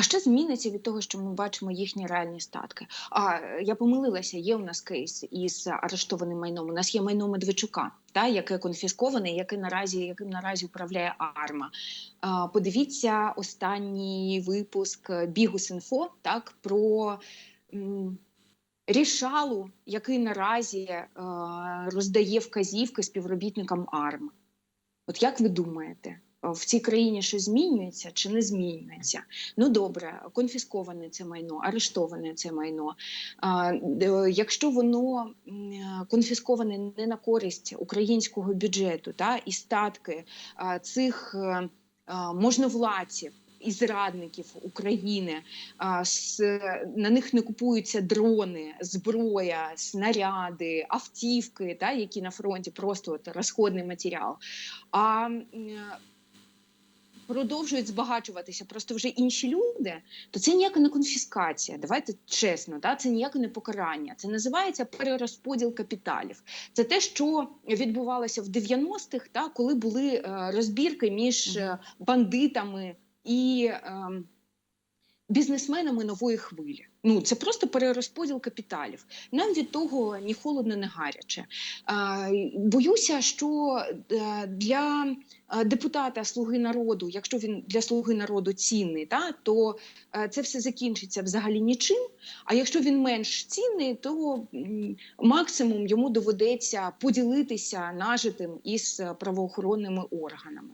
А що зміниться від того, що ми бачимо їхні реальні статки? А я помилилася. Є у нас кейс із арештованим майном. У нас є майно Медведчука, та яке конфісковане, яке наразі яким наразі управляє АРМА. А, подивіться останній випуск Бігус.Інфо, так про. Рішалу, який наразі е, роздає вказівки співробітникам АРМ. От як ви думаєте, в цій країні щось змінюється чи не змінюється? Ну добре, конфісковане це майно, арештоване це майно. Якщо воно е, конфісковане не на користь українського бюджету, та і статки цих е, можновладців. І зрадників України на них не купуються дрони, зброя, снаряди, автівки, та які на фронті просто от розходний матеріал. А продовжують збагачуватися просто вже інші люди, то це ніяка не конфіскація. Давайте чесно, да? це ніяке не покарання. Це називається перерозподіл капіталів. Це те, що відбувалося в 90-х, та, коли були е, розбірки між е, бандитами і. Бізнесменами нової хвилі. Ну це просто перерозподіл капіталів. Нам від того ні холодно, ні гаряче. Боюся, що е, для е, депутата Слуги народу, якщо він для слуги народу цінний, та то е, це все закінчиться взагалі нічим. А якщо він менш цінний, то максимум йому доведеться поділитися нажитим із правоохоронними органами.